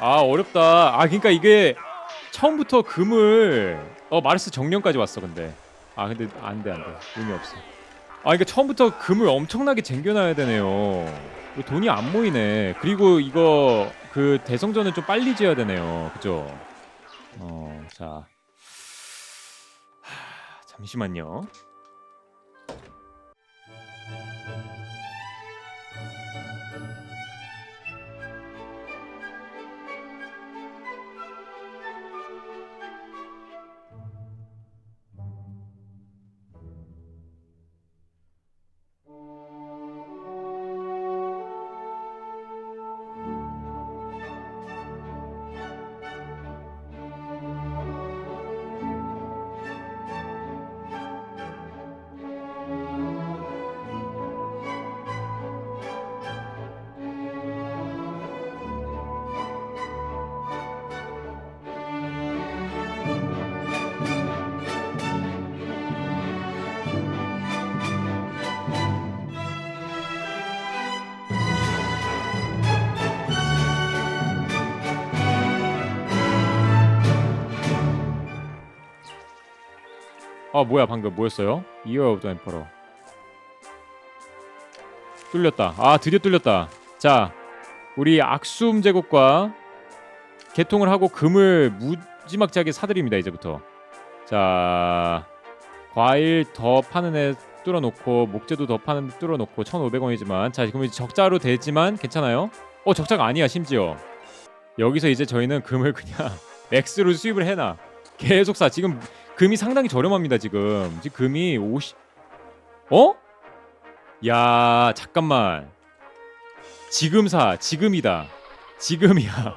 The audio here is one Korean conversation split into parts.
아 어렵다. 아 그러니까 이게 처음부터 금을 어 마르스 정령까지 왔어 근데. 아 근데 안돼 안돼 의미 없어. 아 그러니까 처음부터 금을 엄청나게 쟁겨놔야 되네요. 돈이 안 모이네. 그리고 이거 그 대성전을 좀 빨리 지어야 되네요. 그죠? 어 자. 하, 잠시만요. 아 뭐야 방금 뭐였어요? Year of the Emperor. 뚫렸다. 아 드디어 뚫렸다. 자 우리 악숨 제국과 개통을 하고 금을 무지막지하게 사드립니다 이제부터. 자 과일 더 파는 애 뚫어놓고 목재도 더 파는 애 뚫어놓고 1,500원이지만 자 지금 이제 적자로 되지만 괜찮아요? 어 적자가 아니야 심지어. 여기서 이제 저희는 금을 그냥 맥스로 수입을 해놔. 계속 사. 지금 금이 상당히 저렴합니다 지금. 지금 금이 50 어? 야 잠깐만. 지금 사 지금이다. 지금이야.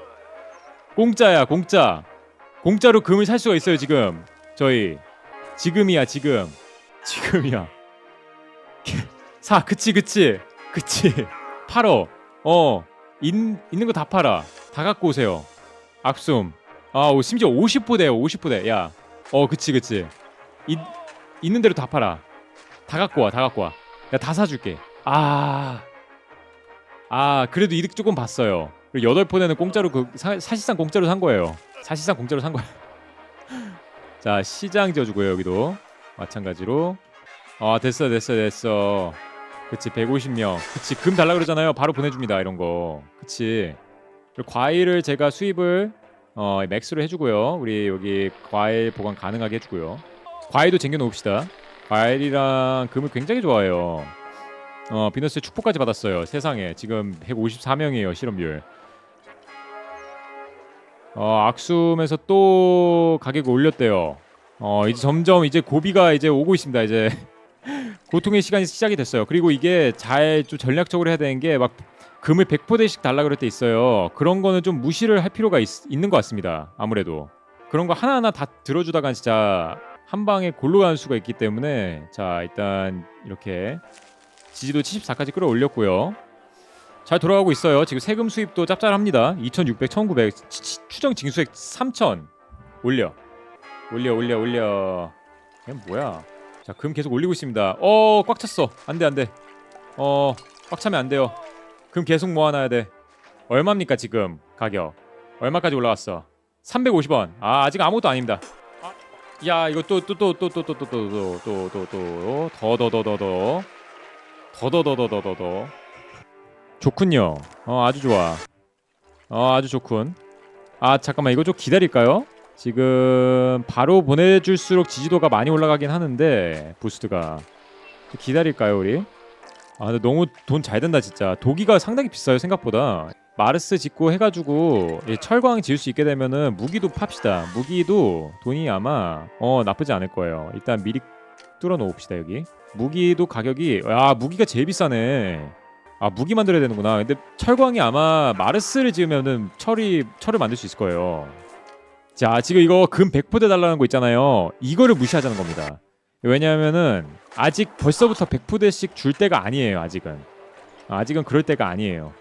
공짜야 공짜. 공짜로 금을 살 수가 있어요 지금. 저희. 지금이야 지금. 지금이야. 사 그치 그치. 그치. 팔어. 어 있, 있는 거 다 팔아. 다 갖고 오세요. 악숨 아 오, 심지어 50부대요 50부대. 야 어 그치 그치. 있, 있는 대로 다 팔아. 다 갖고 와 다 갖고 와야 다 사줄게. 아. 아, 그래도 이득 조금 봤어요. 그리고 여덟 폰에는 공짜로 그 사, 사실상 공짜로 산 거예요. 사실상 공짜로 산 거예요. 자 시장 지어주고요 여기도. 마찬가지로. 아 됐어 됐어 됐어. 그치 150명. 그치 금 달라 그러잖아요. 바로 보내줍니다 이런 거. 그치. 과일을 제가 수입을 어 맥스로 해주고요. 우리 여기 과일 보관 가능하게 해주고요. 과일도 챙겨 놓읍시다. 과일이랑 금을 굉장히 좋아해요. 어 비너스의 축복까지 받았어요. 세상에 지금 154명이에요 실업률. 어 악숨에서 또 가격을 올렸대요. 어 이제 점점 이제 고비가 이제 오고 있습니다. 이제 고통의 시간이 시작이 됐어요. 그리고 이게 잘 좀 전략적으로 해야 되는 게 막 금을 100포대씩 달라 그럴 때 있어요. 그런 거는 좀 무시를 할 필요가 있, 있는 것 같습니다. 아무래도 그런 거 하나하나 다 들어주다간 진짜 한 방에 골로 가는 수가 있기 때문에 자 일단 이렇게 지지도 74까지 끌어올렸고요. 잘 돌아가고 있어요. 지금 세금 수입도 짭짤합니다. 2,600, 1,900 치- 치- 추정 징수액 3,000 올려 올려 올려 올려. 이건 뭐야? 자 금 계속 올리고 있습니다. 어꽉 찼어. 안돼 안돼. 어꽉 차면 안 돼요. 금 계속 모아놔야 돼. 얼마입니까 지금 가격? 얼마까지 올라갔어? 350원. 아 아직 아무것도 아닙니다. 아, 야 이거 또 또 또 또 또 또 또 또 또 또또더더더더 더 더더더더더더 좋군요. 어 아주 좋아. 어 아주 좋군. 아 잠깐만 이거 좀 기다릴까요? 지금 바로 보내줄수록 지지도가 많이 올라가긴 하는데 부스트가 좀 기다릴까요 우리? 아 근데 너무 돈잘 된다 진짜. 도기가 상당히 비싸요 생각보다. 마르스 짓고 해가지고 이 철광 지을 수 있게 되면은 무기도 팝시다. 무기도 돈이 아마 어 나쁘지 않을 거예요. 일단 미리 뚫어 놓읍시다 여기. 무기도 가격이 야 무기가 제일 비싸네. 아 무기 만들어야 되는구나. 근데 철광이 아마 마르스를 지으면은 철이 철을 만들 수 있을 거예요. 자 지금 이거 금 100포대 달라는 거 있잖아요. 이거를 무시하자는 겁니다 왜냐하면은 아직 벌써부터 100포대씩 줄 때가 아니에요 아직은. 아직은 그럴 때가 아니에요.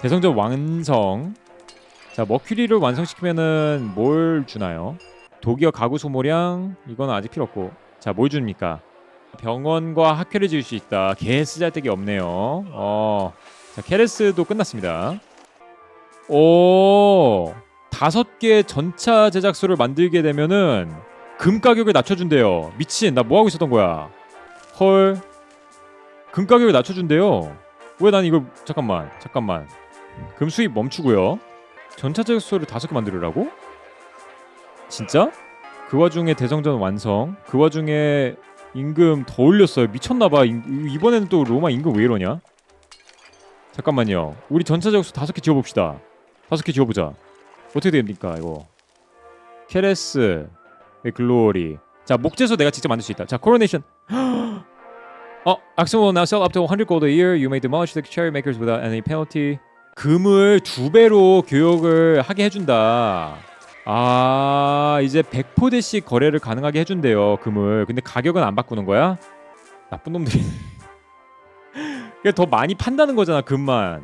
대성전 완성. 자 머큐리를 완성시키면은 뭘 주나요? 독이어 가구 소모량? 이건 아직 필요 없고. 자 뭘 줍니까? 병원과 학회를 지을 수 있다. 개 쓰잘데기 없네요. 어 자 케레스도 끝났습니다. 오. 다섯 개 전차 제작소를 만들게 되면은 금 가격을 낮춰준대요. 미친 나 뭐 하고 있었던 거야? 헐. 금 가격을 낮춰준대요. 왜 난 이걸 잠깐만 잠깐만 금 수입 멈추고요. 전차 제작소를 다섯 개 만들으라고? 진짜? 그 와중에 대성전 완성. 그 와중에 임금 더 올렸어요. 미쳤나봐. 임- 이번에는 또 로마 임금 왜 이러냐? 잠깐만요. 우리 전차 제작소 다섯 개 지어봅시다. 다섯 개 지어보자. 어떻게 됩니까 이거? 케레스, 글로리. 자 목재소 내가 직접 만들 수 있다. 자 코로네이션. 어, Axel will now sell up to 100 gold a year. You may demolish the cherry makers without any penalty. 금을 두 배로 교역을 하게 해준다. 아 이제 100포대씩 거래를 가능하게 해준대요 금을. 근데 가격은 안 바꾸는 거야? 나쁜 놈들이. 그냥 더 많이 판다는 거잖아 금만.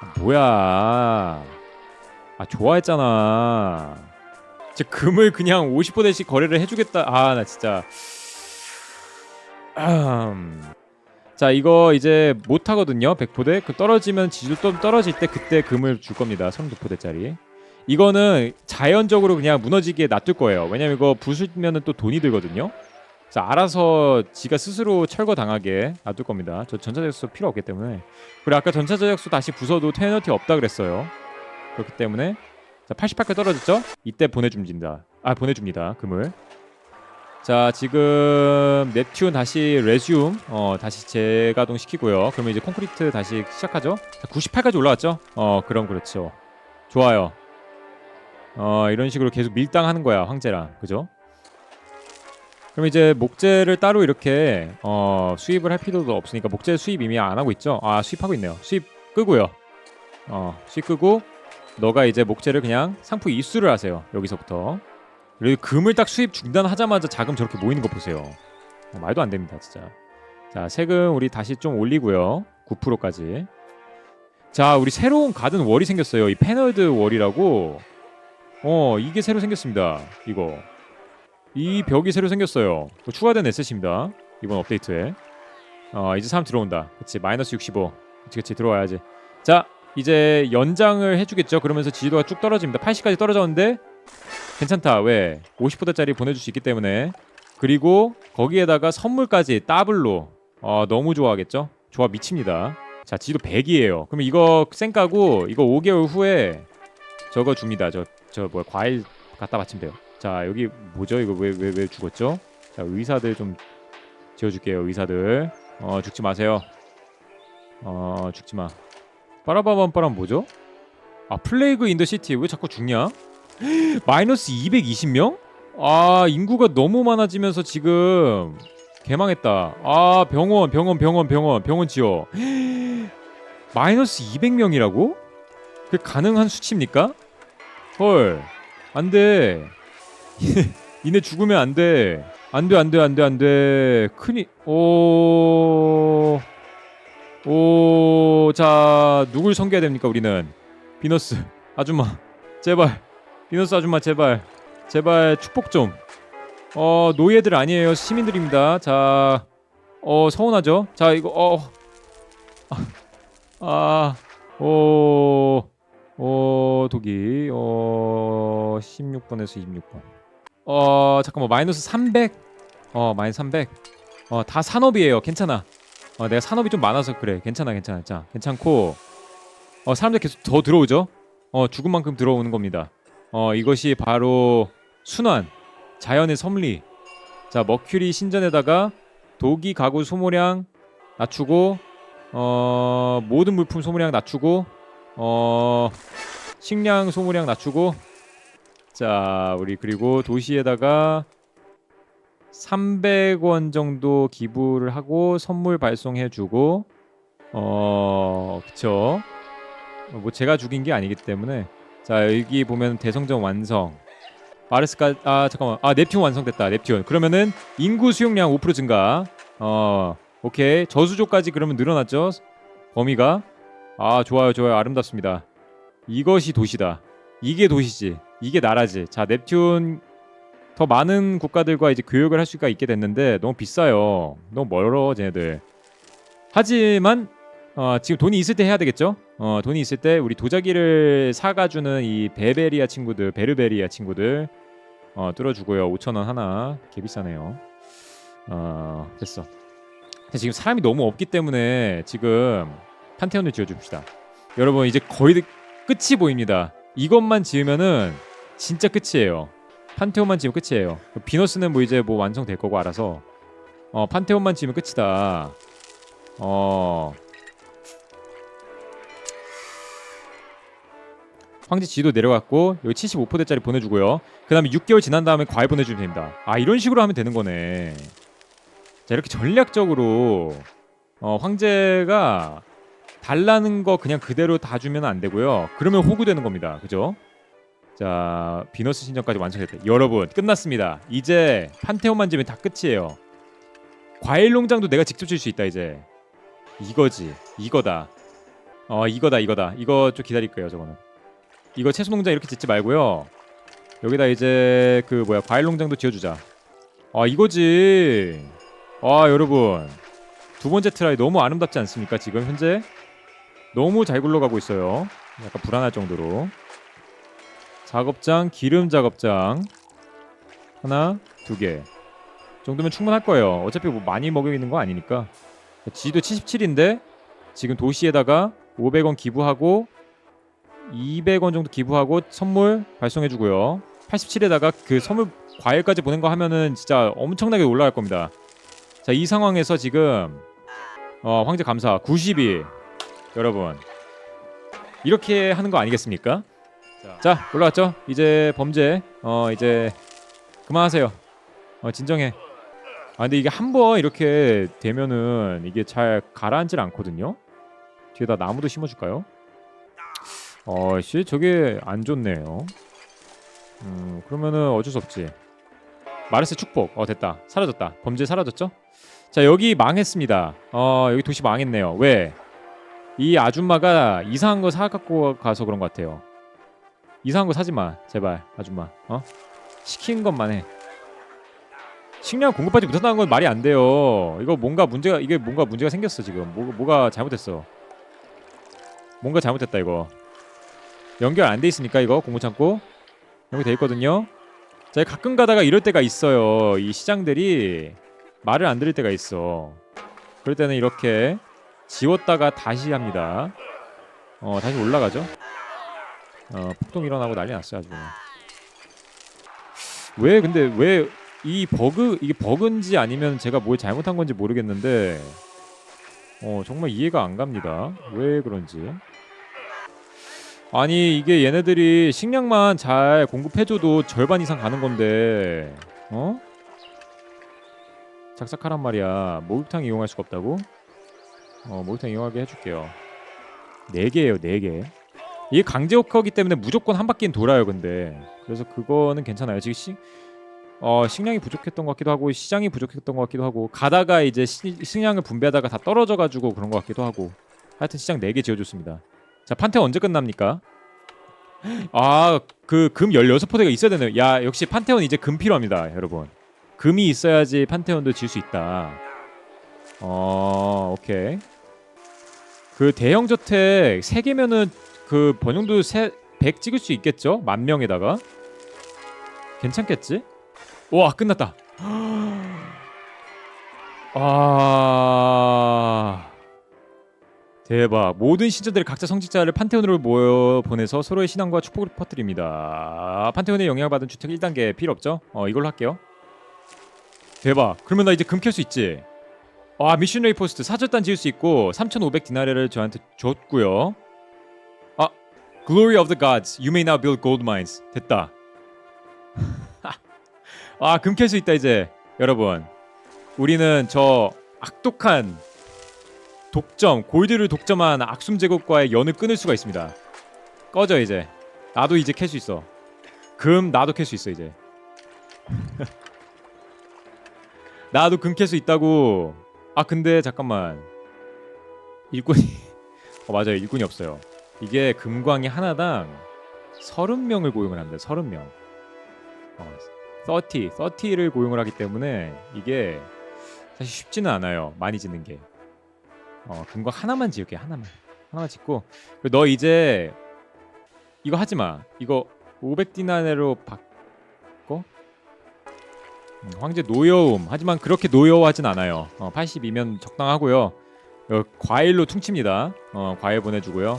아, 뭐야? 아 좋아했잖아. 제 금을 그냥 50포대씩 거래를 해주겠다. 아 나 진짜. 음. 자 이거 이제 못 하거든요 100포대. 그 떨어지면 또 떨어질 때 그때 금을 줄 겁니다 32포대짜리. 이거는 자연적으로 그냥 무너지게 놔둘 거예요. 왜냐면 이거 부수면은 또 돈이 들거든요. 자 알아서 지가 스스로 철거 당하게 놔둘 겁니다. 저 전차제작소 필요 없기 때문에. 그리고 아까 전차제작소 다시 부숴도 페널티 없다 그랬어요. 그렇기 때문에 자 88까지 떨어졌죠? 이때 보내줍니다. 아 보내줍니다 금을. 자 지금 넵튠 다시 레슘 어 다시 재가동 시키고요. 그러면 이제 콘크리트 다시 시작하죠? 자, 98까지 올라왔죠? 어 그럼 그렇죠. 좋아요. 어 이런 식으로 계속 밀당하는 거야 황제랑. 그죠? 그럼 이제 목재를 따로 이렇게 어 수입을 할 필요도 없으니까 목재 수입 이미 안 하고 있죠? 아 수입하고 있네요. 수입 끄고요. 어 수입 끄고 너가 이제 목재를 그냥 상품 이수를 하세요 여기서부터 그리고 금을 딱 수입 중단하자마자 자금 저렇게 모이는 거 보세요. 어, 말도 안 됩니다, 진짜. 자, 세금 우리 다시 좀 올리고요. 9%까지. 자, 우리 새로운 가든 월이 생겼어요. 이 패널드 월이라고. 어, 이게 새로 생겼습니다. 이거. 이 벽이 새로 생겼어요. 추가된 에셋입니다. 이번 업데이트에. 어, 이제 사람 들어온다. 그치, 마이너스 65. 그치, 그치, 들어와야지. 자, 이제 연장을 해주겠죠. 그러면서 지지도가 쭉 떨어집니다. 80까지 떨어졌는데 괜찮다. 왜? 50포대짜리 보내줄 수 있기 때문에. 그리고 거기에다가 선물까지 더블로. 어, 너무 좋아하겠죠? 조합 미칩니다. 자, 지도 100이에요. 그러면 이거 쌩까고 이거 5개월 후에 저거 줍니다. 저 저 뭐야 과일 갖다 바치면 돼요. 자, 여기 뭐죠? 이거 왜 왜 왜 죽었죠? 자, 의사들 좀 지어줄게요. 의사들. 어, 죽지 마세요. 어, 죽지 마. 빠라바밤빠람 뭐죠? 아, 플레이그 인 더 시티 왜 자꾸 죽냐? 마이너스 220명? 아 인구가 너무 많아지면서 지금 개망했다. 아 병원 병원 병원 병원 병원 지어. 마이너스 200명이라고? 그 가능한 수치입니까? 헐 안돼. 이네 죽으면 안돼. 안돼 안돼 안돼 안돼. 큰이 오. 오, 자, 누굴 섬겨야 됩니까, 우리는? 비너스, 아줌마, 제발. 비너스 아줌마 제발 제발 축복 좀. 어 노예들 아니에요 시민들입니다. 자, 어 서운하죠. 자 이거 어, 아, 오, 오 독이 어 16번에서 26번. 어 잠깐만 마이너스 300. 어 마이너스 300. 어 다 산업이에요. 괜찮아. 어 내가 산업이 좀 많아서 그래. 괜찮아 괜찮아. 자 괜찮고 어 사람들 계속 더 들어오죠. 어 죽은 만큼 들어오는 겁니다. 어 이것이 바로 순환 자연의 섭리 자 머큐리 신전에다가 도기 가구 소모량 낮추고 어 모든 물품 소모량 낮추고 어 식량 소모량 낮추고 자 우리 그리고 도시에다가 300원 정도 기부를 하고 선물 발송해주고 어 그쵸. 뭐 제가 죽인 게 아니기 때문에. 자 여기 보면 대성전 완성. 마르스까 아 잠깐만. 아 넵튠 완성됐다 넵튠. 그러면은 인구 수용량 5% 증가. 어 오케이. 저수조까지 그러면 늘어났죠? 범위가? 아 좋아요 좋아요. 아름답습니다. 이것이 도시다. 이게 도시지. 이게 나라지. 자 넵튠 더 많은 국가들과 이제 교역을 할 수가 있게 됐는데 너무 비싸요 너무 멀어 쟤네들 하지만 어, 지금 돈이 있을 때 해야 되겠죠? 어, 돈이 있을 때 우리 도자기를 사가주는 이 베베리아 친구들, 베르베리아 친구들 어, 뚫어주고요. 5천 원 하나, 개 비싸네요. 어, 됐어. 지금 사람이 너무 없기 때문에 지금 판테온을 지어줍시다. 여러분 이제 거의 끝이 보입니다. 이것만 지으면은 진짜 끝이에요. 판테온만 지으면 끝이에요. 비너스는 뭐 이제 뭐 완성될 거고 알아서 어 판테온만 지으면 끝이다. 어 황제 지도 내려갔고 여기 75%짜리 보내주고요. 그 다음에 6개월 지난 다음에 과일 보내주면 됩니다. 아 이런 식으로 하면 되는 거네. 자 이렇게 전략적으로 어, 황제가 달라는 거 그냥 그대로 다 주면 안 되고요. 그러면 호구되는 겁니다. 그죠? 자 비너스 신전까지 완성했다. 여러분 끝났습니다. 이제 판테온 만 지면 다 끝이에요. 과일 농장도 내가 직접 질 수 있다 이제. 이거지. 이거다. 어 이거다 이거다. 이거 좀 기다릴 거예요 저거는. 이거 채소 농장 이렇게 짓지 말고요. 여기다 이제 그 뭐야 과일 농장도 지어주자. 아 이거지. 아 여러분 두 번째 트라이 너무 아름답지 않습니까 지금 현재 너무 잘 굴러가고 있어요. 약간 불안할 정도로. 작업장 기름 작업장 하나 두 개. 정도면 충분할 거예요. 어차피 뭐 많이 먹여 있는 거 아니니까. 지도 77인데 지금 도시에다가 500원 기부하고 200원 정도 기부하고 선물 발송해 주고요. 87에다가 그 선물 과일까지 보낸 거 하면은 진짜 엄청나게 올라갈 겁니다. 자, 이 상황에서 지금 어, 황제 감사 92 여러분 이렇게 하는 거 아니겠습니까? 자, 올라갔죠? 이제 범죄 어 이제 그만하세요. 어 진정해. 아 근데 이게 한 번 이렇게 되면은 이게 잘 가라앉질 않거든요. 뒤에다 나무도 심어줄까요? 어씨 저게 안 좋네요. 음 그러면은 어쩔 수 없지. 마르스 축복. 어 됐다. 사라졌다. 범죄 사라졌죠? 자 여기 망했습니다. 어 여기 도시 망했네요. 왜? 이 아줌마가 이상한 거 사갖고 가서 그런 것 같아요. 이상한 거 사지 마, 제발 아줌마. 어? 시키는 것만 해. 식량 공급하지 못한다는 건 말이 안 돼요. 이거 뭔가 문제가 이게 뭔가 문제가 생겼어 지금. 뭐, 뭐가 잘못됐어. 뭔가 잘못됐다 이거. 연결 안 돼 있으니까 이거 공무창고 연결돼 있거든요. 자 가끔 가다가 이럴 때가 있어요. 이 시장들이 말을 안 들을 때가 있어. 그럴 때는 이렇게 지웠다가 다시 합니다. 어 다시 올라가죠. 어 폭동 일어나고 난리 났어요 아주 그냥. 왜 근데 왜 이 버그 이게 버그인지 아니면 제가 뭘 잘못한 건지 모르겠는데 어 정말 이해가 안 갑니다. 왜 그런지. 아니 이게 얘네들이 식량만 잘 공급해줘도 절반 이상 가는 건데 어? 작작하란 말이야 목욕탕 이용할 수가 없다고? 어 목욕탕 이용하게 해줄게요 네 개예요 네개 이게 강제호커기 때문에 무조건 한 바퀴는 돌아요 근데. 그래서 그거는 괜찮아요. 지금 시, 어, 식량이 부족했던 것 같기도 하고 시장이 부족했던 것 같기도 하고 가다가 이제 시, 식량을 분배하다가 다 떨어져 가지고 그런 것 같기도 하고. 하여튼 시장 4개 지어줬습니다. 자 판테온 언제 끝납니까? 아 그 금 16포대가 있어야 되네요. 야 역시 판테온 이제 금 필요합니다 여러분. 금이 있어야지 판테온도 질 수 있다. 어 오케이. 그 대형 저택 3개면은 그 번영도 세, 100 찍을 수 있겠죠? 만 명에다가. 괜찮겠지? 와 끝났다. 아. 대박. 모든 신자들이 각자 성직자를 판테온으로 모여 보내서 서로의 신앙과 축복을 퍼뜨립니다. 판테온에 영향을 받은 주택 1단계 필요 없죠? 어 이걸로 할게요. 대박. 그러면 나 이제 금 캘 수 있지? 아 미션레이 포스트 사절단 지을 수 있고 3,500 디나레를 저한테 줬고요. 아 Glory of the gods You may now build gold mines. 됐다. 아 금 캘 수 있다 이제. 여러분 우리는 저 악독한 독점 골드를 독점한 악숨 제국과의 연을 끊을 수가 있습니다. 꺼져 이제. 나도 이제 캘 수 있어. 금 나도 캘 수 있어 이제. 나도 금 캘 수 있다고. 아 근데 잠깐만. 일꾼이 어 맞아요. 일꾼이 없어요 이게 금광이 하나당 30명을 고용을 합니다 30명. 어, 30, 30를 고용을 하기 때문에 이게 사실 쉽지는 않아요 많이 짓는 게. 어 금광 하나만 지을게 하나만. 하나만 짓고. 너 이제 이거 하지 마. 이거 500디나네로 바꿔? 음, 황제 노여움. 하지만 그렇게 노여워하진 않아요. 어, 82면 적당하고요. 어, 과일로 퉁칩니다. 어, 과일 보내주고요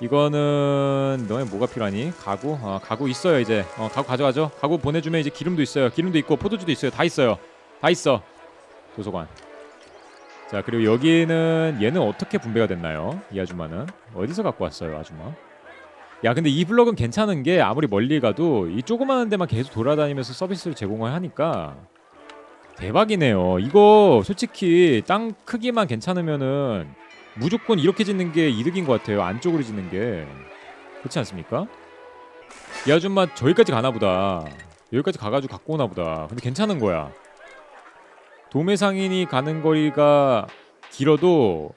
이거는 너네 뭐가 필요하니? 가구? 어, 가구 있어요 이제. 어, 가구 가져가죠. 가구 보내주면 이제 기름도 있어요. 기름도 있고 포도주도 있어요. 다 있어요. 다 있어. 도서관. 자 그리고 여기는 얘는 어떻게 분배가 됐나요? 이 아줌마는? 어디서 갖고 왔어요 아줌마? 야 근데 이 블럭은 괜찮은 게 아무리 멀리 가도 이 조그마한 데만 계속 돌아다니면서 서비스를 제공을 하니까 대박이네요. 이거 솔직히 땅 크기만 괜찮으면은 무조건 이렇게 짓는 게 이득인 것 같아요 안쪽으로 짓는 게 그렇지 않습니까? 이 아줌마 저기까지 가나 보다 여기까지 가가지고 갖고 오나 보다 근데 괜찮은 거야 도매 상인이 가는 거리가 길어도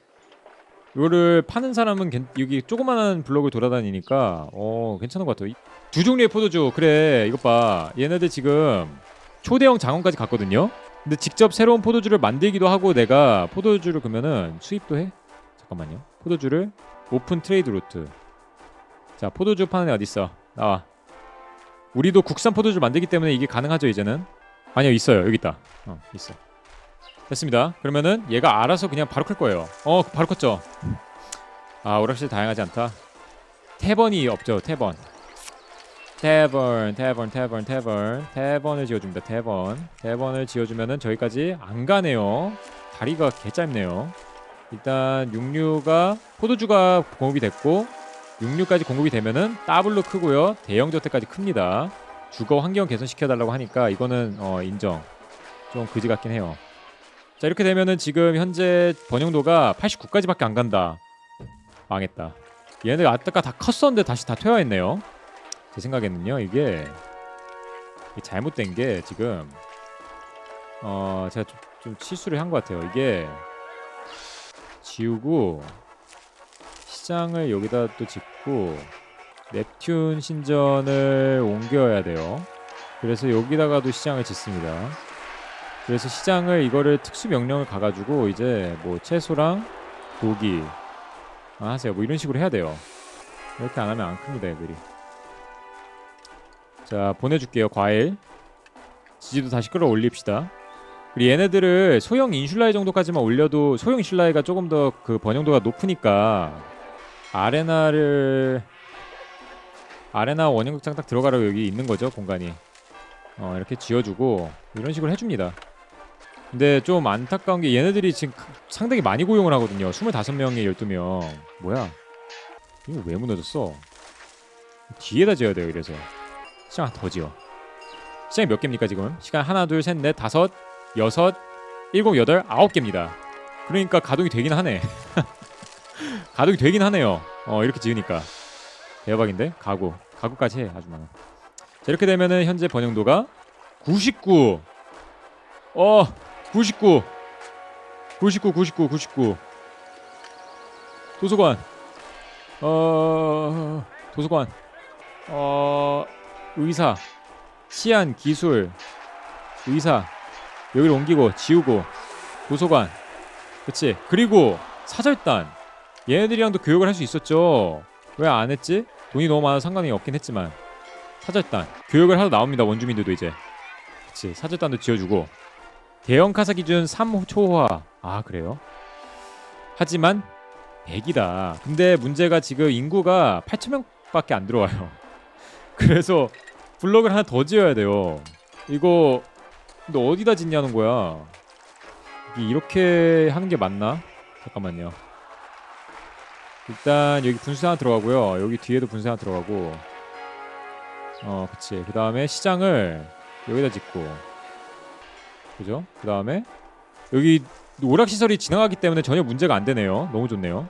이거를 파는 사람은 괜- 여기 조그만한 블록을 돌아다니니까 어 괜찮은 것 같아요. 이- 두 종류의 포도주 그래 이것 봐 얘네들 지금 초대형 장원까지 갔거든요. 근데 직접 새로운 포도주를 만들기도 하고 내가 포도주를 그러면은 수입도 해? 잠깐만요. 포도주를 오픈 트레이드 루트. 자 포도주 파는 애 어디 있어? 나와. 우리도 국산 포도주 만들기 때문에 이게 가능하죠 이제는. 아니요 있어요 여기 있다. 어 있어. 됐습니다. 그러면은 얘가 알아서 그냥 바로 클 거예요. 어, 바로 컸죠. 아, 오락실 다양하지 않다. 태번이 없죠. 태번. 태번, 태번, 태번, 태번, 태번을 지어줍니다. 태번, 태번을 지어주면은 저기까지 안 가네요. 다리가 개 짧네요. 일단 육류가 포도주가 공급이 됐고 육류까지 공급이 되면은 더블로 크고요. 대형 저택까지 큽니다. 주거 환경 개선시켜 달라고 하니까 이거는 어, 인정. 좀 그지 같긴 해요. 자 이렇게 되면은 지금 현재 번영도가 89까지밖에 안 간다. 망했다. 얘네 아까 다 컸었는데 다시 다 퇴화했네요. 제 생각에는요 이게, 이게 잘못된 게 지금 어 제가 좀, 좀 실수를 한 것 같아요. 이게 지우고 시장을 여기다 또 짓고 넵튠 신전을 옮겨야 돼요. 그래서 여기다가도 시장을 짓습니다. 그래서 시장을 이거를 특수 명령을 가가지고 이제 뭐 채소랑 고기 아, 하세요. 뭐 이런 식으로 해야 돼요. 이렇게 안 하면 안 큽니다, 애들이. 자, 보내줄게요. 과일. 지지도 다시 끌어올립시다. 그리고 얘네들을 소형 인슐라이 정도까지만 올려도 소형 인슐라이가 조금 더 그 번영도가 높으니까 아레나를 아레나 원형극장 딱 들어가라고 여기 있는 거죠 공간이. 어 이렇게 지어주고 이런 식으로 해줍니다. 근데 좀 안타까운 게 얘네들이 지금 크- 상당히 많이 고용을 하거든요. 25명에 12명. 뭐야? 이거 왜 무너졌어? 뒤에다 지어야 돼요, 이래서. 시장 더 지어. 시장이 몇 개입니까, 지금? 시간 하나, 둘, 셋, 넷, 다섯, 여섯, 일곱, 여덟, 아홉 개입니다. 그러니까 가동이 되긴 하네. 가동이 되긴 하네요. 어, 이렇게 지으니까. 대박인데? 가구. 가구까지 해, 아주 많아. 자, 이렇게 되면은 현재 번영도가 99. 어, 99 99 99 99 도서관 어 도서관 어 의사 시안 기술 의사 여기를 옮기고 지우고 도서관 그치 그리고 사절단 얘네들이랑도 교육을 할 수 있었죠 왜 안 했지 돈이 너무 많아 서 상관이 없긴 했지만 사절단 교육을 하러 나옵니다 원주민들도 이제 그치 사절단도 지어주고 대형 카사 기준 3초화. 아 그래요? 하지만 100이다. 근데 문제가 지금 인구가 8천 명밖에 안 들어와요. 그래서 블럭을 하나 더 지어야 돼요. 이거 근데 어디다 짓냐는 거야. 이렇게 하는 게 맞나? 잠깐만요. 일단 여기 분수 하나 들어가고요. 여기 뒤에도 분수 하나 들어가고. 어, 그치. 그 다음에 시장을 여기다 짓고. 그죠? 그 다음에 여기 오락 시설이 지나가기 때문에 전혀 문제가 안 되네요. 너무 좋네요.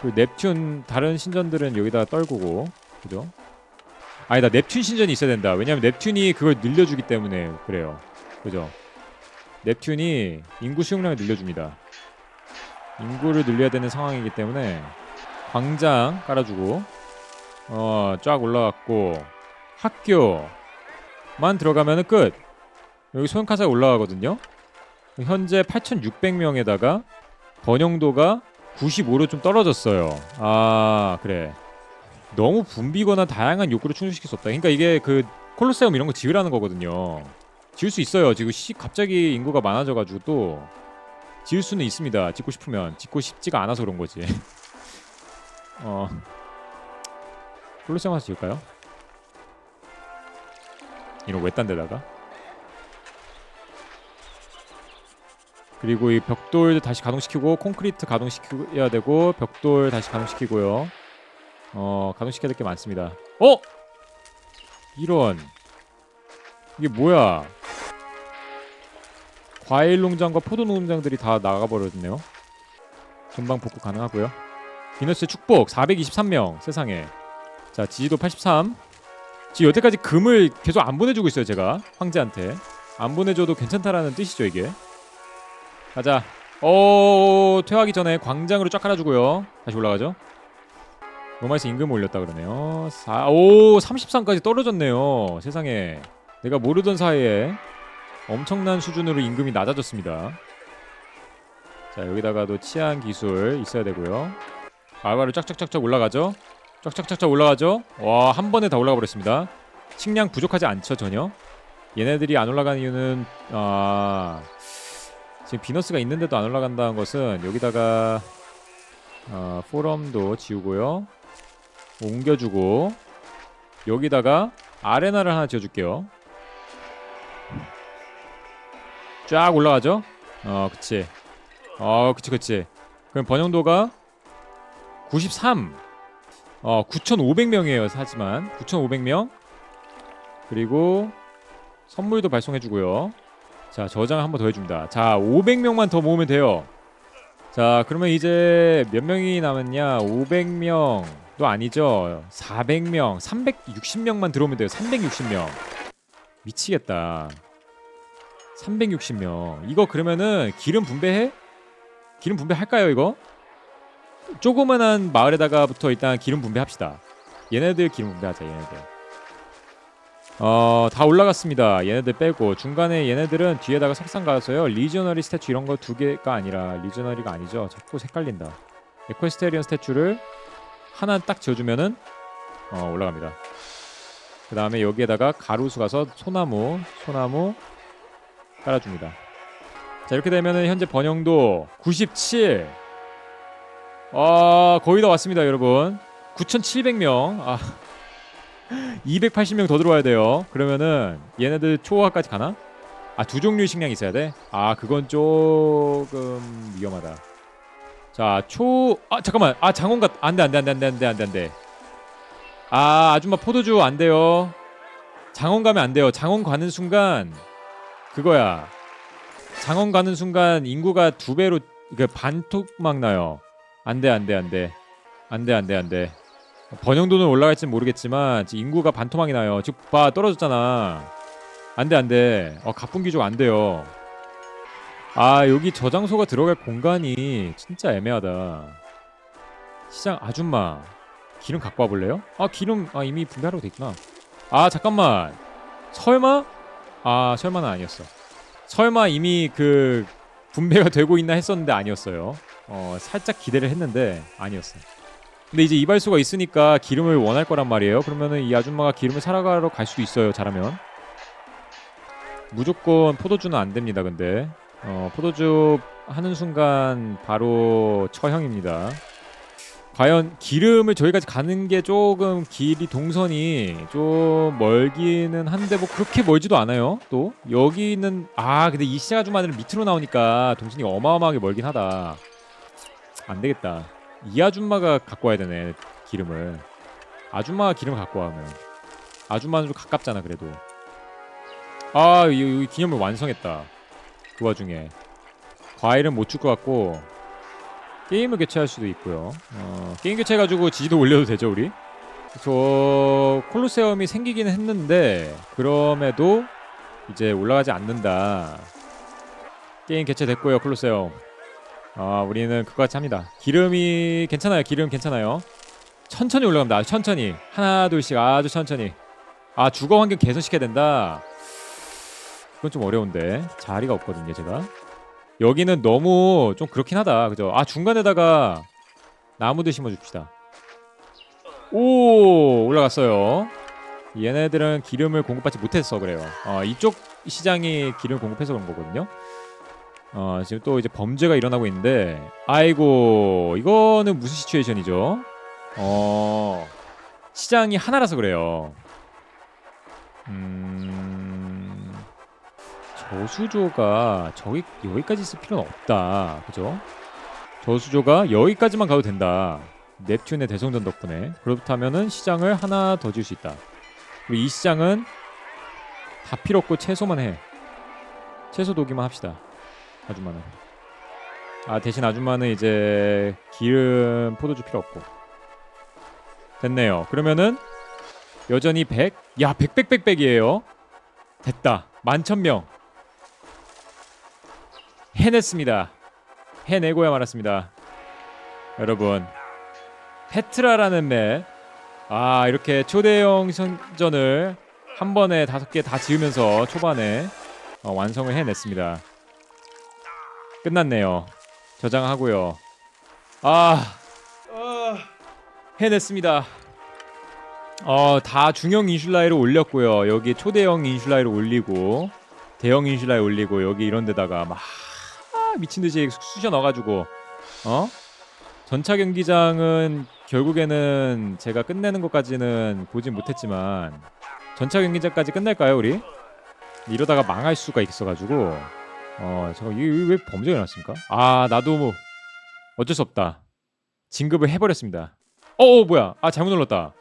그리고 넵튠 다른 신전들은 여기다 떨구고 그죠? 아니다 넵튠 신전이 있어야 된다. 왜냐면 넵튠이 그걸 늘려주기 때문에 그래요. 그죠? 넵튠이 인구 수용량을 늘려줍니다. 인구를 늘려야 되는 상황이기 때문에 광장 깔아주고 어 쫙 올라갔고 학교만 들어가면은 끝. 여기 소형카사가 올라가거든요. 현재 8,600명에다가 번영도가 95로 좀 떨어졌어요. 아 그래. 너무 붐비거나 다양한 욕구를 충족시킬 수 없다. 그러니까 이게 그 콜로세움 이런 거 지으라는 거거든요. 지을 수 있어요. 지금 시, 갑자기 인구가 많아져가지고 또 지을 수는 있습니다. 짓고 싶으면 짓고 싶지가 않아서 그런 거지. 어 콜로세움 하나 지을까요? 이런 외딴 데다가 그리고 이 벽돌 다시 가동시키고 콘크리트 가동시켜야 되고 벽돌 다시 가동시키고요. 어 가동시켜야 될 게 많습니다. 어? 이런 이게 뭐야? 과일 농장과 포도 농장들이 다 나가버렸네요. 전방 복구 가능하고요. 비너스의 축복 423명 세상에. 자 지지도 83. 지금 여태까지 금을 계속 안 보내주고 있어요 제가 황제한테. 안 보내줘도 괜찮다라는 뜻이죠 이게. 가자. 어 퇴하기 전에 광장으로 쫙 깔아주고요. 다시 올라가죠. 로마에서 임금 올렸다 그러네요. 4, 오 33까지 떨어졌네요. 세상에 내가 모르던 사이에 엄청난 수준으로 임금이 낮아졌습니다. 자 여기다가도 치안 기술 있어야 되고요. 알바로 쫙쫙쫙쫙 올라가죠. 쫙쫙쫙쫙 올라가죠. 와 한 번에 다 올라가 버렸습니다. 식량 부족하지 않죠 전혀. 얘네들이 안 올라간 이유는 아 지금 비너스가 있는데도 안 올라간다는 것은 여기다가 어, 포럼도 지우고요. 옮겨주고 여기다가 아레나를 하나 지어줄게요. 쫙 올라가죠? 어, 그치. 어, 그치, 그치. 그럼 번영도가 93. 어, 9,500명이에요. 하지만 9,500명. 그리고 선물도 발송해주고요. 자, 저장 한번 더 해줍니다. 자, 500명만 더 모으면 돼요. 자, 그러면 이제 몇 명이 남았냐? 500명 도 아니죠. 400명, 360명만 들어오면 돼요. 360명. 미치겠다. 360명. 이거 그러면은 기름 분배해? 기름 분배할까요, 이거? 조그만한 마을에다가부터 일단 기름 분배합시다. 얘네들 기름 분배하자, 얘네들. 어, 다 올라갔습니다. 얘네들 빼고 중간에 얘네들은 뒤에다가 석상 가서요. 리저너리 스태츄 이런 거 두 개가 아니라 리저너리가 아니죠. 자꾸 헷갈린다. 에퀘스테리언 스태츄를 하나 딱 지어주면은 어, 올라갑니다. 그 다음에 여기에다가 가루수 가서 소나무, 소나무 깔아줍니다. 자 이렇게 되면은 현재 번영도 97. 아 거의 다 왔습니다, 여러분. 9,700명. 아 280명 더 들어와야 돼요. 그러면은 얘네들 초호화까지 가나? 아 두 종류의 식량이 있어야 돼? 아 그건 조금 위험하다. 자 초... 아 잠깐만 아 장원가 안 돼 안 돼 안 돼 안 돼 안 돼 안 돼 안 돼 아 아줌마 포도주 안 돼요 장원 가면 안 돼요 장원 가는 순간 그거야 장원 가는 순간 인구가 두 배로 그 반토막 나요 안 돼 안 돼 안 돼 안 돼 안 돼 안 돼 번영도는 올라갈지 모르겠지만 인구가 반토막이 나요. 지금 봐 떨어졌잖아. 안 돼 안 돼. 어 가뿐기족 안 돼요. 아 여기 저장소가 들어갈 공간이 진짜 애매하다. 시장 아줌마 기름 갖고 와볼래요? 아 기름 아 이미 분배하라고 돼 있구나. 아 잠깐만 설마 아 설마는 아니었어. 설마 이미 그 분배가 되고 있나 했었는데 아니었어요. 어 살짝 기대를 했는데 아니었어. 근데 이제 이발소가 있으니까 기름을 원할 거란 말이에요. 그러면은 이 아줌마가 기름을 사러 갈 수도 있어요. 잘하면. 무조건 포도주는 안 됩니다. 근데 어, 포도주 하는 순간 바로 처형입니다. 과연 기름을 저기까지 가는 게 조금 길이 동선이 좀 멀기는 한데 뭐 그렇게 멀지도 않아요. 또 여기는 아 근데 이 시장 아줌마들은 밑으로 나오니까 동선이 어마어마하게 멀긴 하다. 안 되겠다. 이 아줌마가 갖고 와야 되네 기름을 아줌마가 기름을 갖고 와면 아줌마는 좀 가깝잖아 그래도 아 여기, 기념을 완성했다 그 와중에. 과일은 못 줄 것 같고 게임을 교체할 수도 있고요. 어, 게임 교체해가지고 지지도 올려도 되죠 우리? 저 콜로세움이 생기긴 했는데 그럼에도 이제 올라가지 않는다. 게임 개최됐고요 콜로세움. 아 우리는 그거 같이 합니다. 기름이 괜찮아요 기름 괜찮아요. 천천히 올라갑니다. 천천히. 하나 둘씩. 아주 천천히. 아 주거 환경 개선시켜야 된다 그건 좀 어려운데 자리가 없거든요 제가 여기는 너무 좀 그렇긴 하다. 그죠? 아 중간에다가 나무들 심어줍시다. 오 올라갔어요. 얘네들은 기름을 공급받지 못해서 그래요. 어, 이쪽 시장이 기름 공급해서 그런 거거든요. 어, 지금 또 이제 범죄가 일어나고 있는데, 아이고 이거는 무슨 시츄에이션이죠? 어, 시장이 하나라서 그래요. 음, 저수조가 저기 여기까지 있을 필요는 없다, 그죠? 저수조가 여기까지만 가도 된다. 넵튠의 대성전 덕분에 그렇다면은 시장을 하나 더줄수 있다. 그리고 이 시장은 다 필요 없고 채소만 해. 채소 도기만 합시다. 아줌마는. 아 대신 아줌마는 이제 기름 포도주 필요 없고. 됐네요. 그러면은 여전히 100. 야, 100백백백이에요. 됐다. 만천명. 해냈습니다. 해내고야 말았습니다. 여러분, 페트라라는 맵. 아, 이렇게 초대형 선전을 한 번에 다섯 개 다 지으면서 초반에 어, 완성을 해냈습니다. 끝났네요. 저장하고요. 아, 해냈습니다. 어, 다 중형 인슐라이로 올렸고요. 여기 초대형 인슐라이로 올리고 대형 인슐라이 올리고 여기 이런 데다가 막 미친 듯이 쑤셔 넣어 가지고 어? 전차 경기장은 결국에는 제가 끝내는 것까지는 보진 못했지만 전차 경기장까지 끝낼까요, 우리? 이러다가 망할 수가 있어 가지고 어, 잠깐 이게 왜 범죄가 일어났습니까? 아, 나도 뭐 어쩔 수 없다. 진급을 해 버렸습니다. 어, 어, 뭐야? 아, 잘못 눌렀다.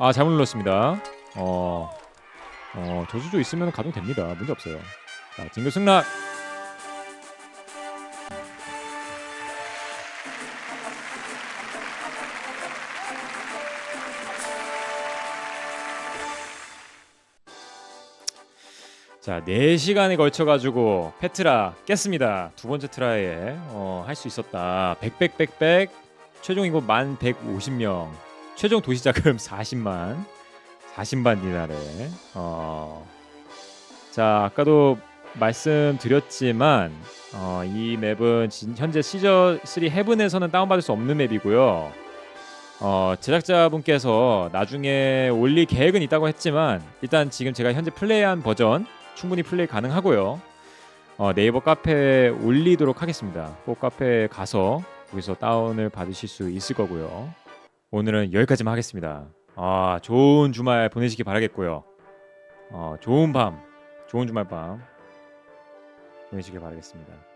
아 잘못 눌렀습니다. 어, 어 저수조 있으면 가동 됩니다. 문제 없어요. 자 진급 승낙. 자, 4시간에 걸쳐 가지고 페트라 깼습니다. 두 번째 트라이에 어, 할 수 있었다. 백백백백 최종 이거 만 150명. 최종 도시 자금 40만 40만 디나르 어. 자 아까도 말씀드렸지만 어, 이 맵은 진, 현재 시저 3 헤븐에서는 다운받을 수 없는 맵이고요 어, 제작자분께서 나중에 올릴 계획은 있다고 했지만 일단 지금 제가 현재 플레이한 버전 충분히 플레이 가능하고요 어, 네이버 카페에 올리도록 하겠습니다 꼭 카페에 가서 거기서 다운을 받으실 수 있을 거고요 오늘은 여기까지만 하겠습니다. 아, 좋은 주말 보내시기 바라겠고요. 어, 좋은 밤, 좋은 주말 밤 보내시길 바라겠습니다.